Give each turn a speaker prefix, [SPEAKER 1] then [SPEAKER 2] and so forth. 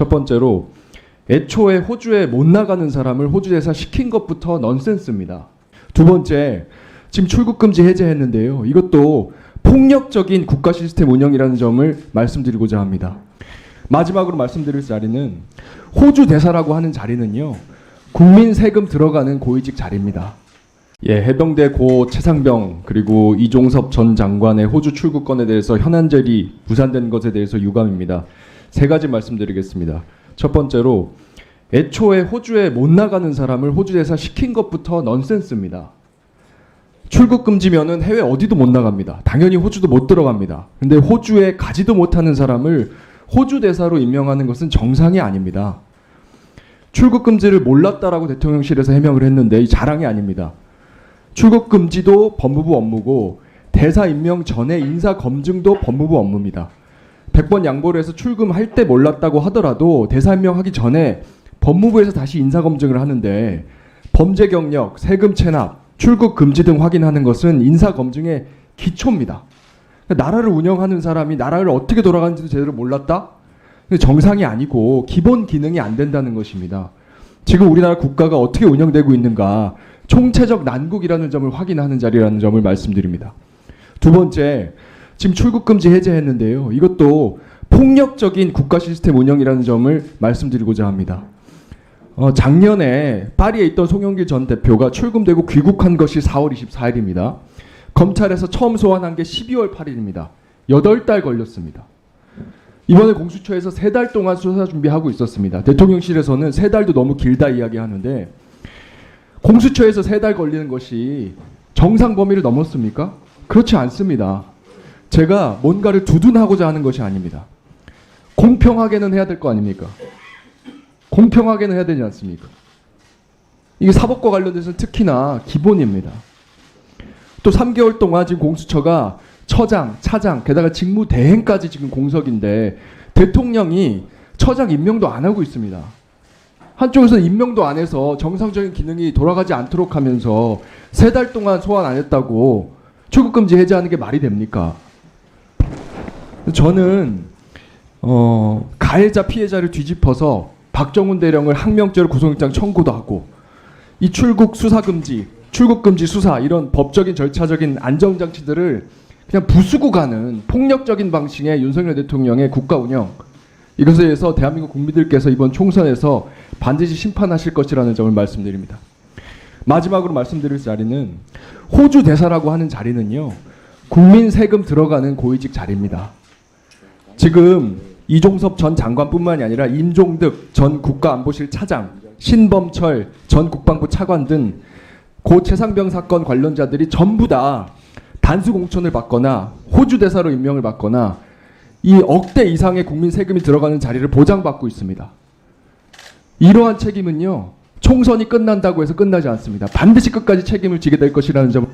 [SPEAKER 1] 첫 번째로 애초에 호주에 못 나가는 사람을 호주 대사 시킨 것부터 넌센스입니다. 두 번째, 지금 출국 금지 해제했는데요. 이것도 폭력적인 국가 시스템 운영이라는 점을 말씀드리고자 합니다. 마지막으로 말씀드릴 자리는 호주 대사라고 하는 자리는요. 국민 세금 들어가는 고위직 자리입니다. 예, 해병대 고 최상병 그리고 이종섭 전 장관의 호주 출국권에 대해서 현안젤이 무산된 것에 대해서 유감입니다. 세 가지 말씀드리겠습니다. 첫 번째로 애초에 호주에 못 나가는 사람을 호주 대사 시킨 것부터 넌센스입니다. 출국 금지면은 해외 어디도 못 나갑니다. 당연히 호주도 못 들어갑니다. 근데 호주에 가지도 못하는 사람을 호주 대사로 임명하는 것은 정상이 아닙니다. 출국 금지를 몰랐다라고 대통령실에서 해명을 했는데 이 자랑이 아닙니다. 출국 금지도 법무부 업무고 대사 임명 전에 인사 검증도 법무부 업무입니다. 100번 양보를 해서 출금할 때 몰랐다고 하더라도 대사 임명하기 전에 법무부에서 다시 인사 검증을 하는데 범죄 경력, 세금 체납, 출국 금지 등 확인하는 것은 인사 검증의 기초입니다. 나라를 운영하는 사람이 나라를 어떻게 돌아가는지도 제대로 몰랐다? 정상이 아니고 기본 기능이 안 된다는 것입니다. 지금 우리나라 국가가 어떻게 운영되고 있는가 총체적 난국이라는 점을 확인하는 자리라는 점을 말씀드립니다. 두 번째, 지금 출국 금지 해제했는데요. 이것도 폭력적인 국가 시스템 운영이라는 점을 말씀드리고자 합니다. 어, 작년에 파리에 있던 송영길 전 대표가 출금되고 귀국한 것이 4월 24일입니다. 검찰에서 처음 소환한 게 12월 8일입니다. 8달 걸렸습니다. 이번에 공수처에서 세달 동안 수사 준비하고 있었습니다. 대통령실에서는 세 달도 너무 길다 이야기하는데 공수처에서 세달 걸리는 것이 정상 범위를 넘었습니까? 그렇지 않습니다. 제가 뭔가를 두둔하고자 하는 것이 아닙니다. 공평하게는 해야 될 거 아닙니까? 공평하게는 해야 되지 않습니까? 이게 사법과 관련돼서는 특히나 기본입니다. 또 3개월 동안 지금 공수처가 처장, 차장, 게다가 직무 대행까지 지금 공석인데 대통령이 처장 임명도 안 하고 있습니다. 한쪽에서는 임명도 안 해서 정상적인 기능이 돌아가지 않도록 하면서 세 달 동안 소환 안 했다고 출국 금지 해제하는 게 말이 됩니까? 저는 어, 가해자 피해자를 뒤집어서 박정훈 대령을 항명죄로 구속영장 청구도 하고 이 출국 수사 금지, 출국 금지 수사 이런 법적인 절차적인 안정 장치들을 그냥 부수고 가는 폭력적인 방식의 윤석열 대통령의 국가 운영 이것에 대해서 대한민국 국민들께서 이번 총선에서 반드시 심판하실 것이라는 점을 말씀드립니다. 마지막으로 말씀드릴 자리는 호주 대사라고 하는 자리는요 국민 세금 들어가는 고위직 자리입니다. 지금 이종섭 전 장관뿐만이 아니라 임종득 전 국가안보실 차장, 신범철 전 국방부 차관 등 고 최상병 사건 관련자들이 전부 다 단수 공천을 받거나 호주 대사로 임명을 받거나 이 억대 이상의 국민 세금이 들어가는 자리를 보장받고 있습니다. 이러한 책임은요 총선이 끝난다고 해서 끝나지 않습니다. 반드시 끝까지 책임을 지게 될 것이라는 점.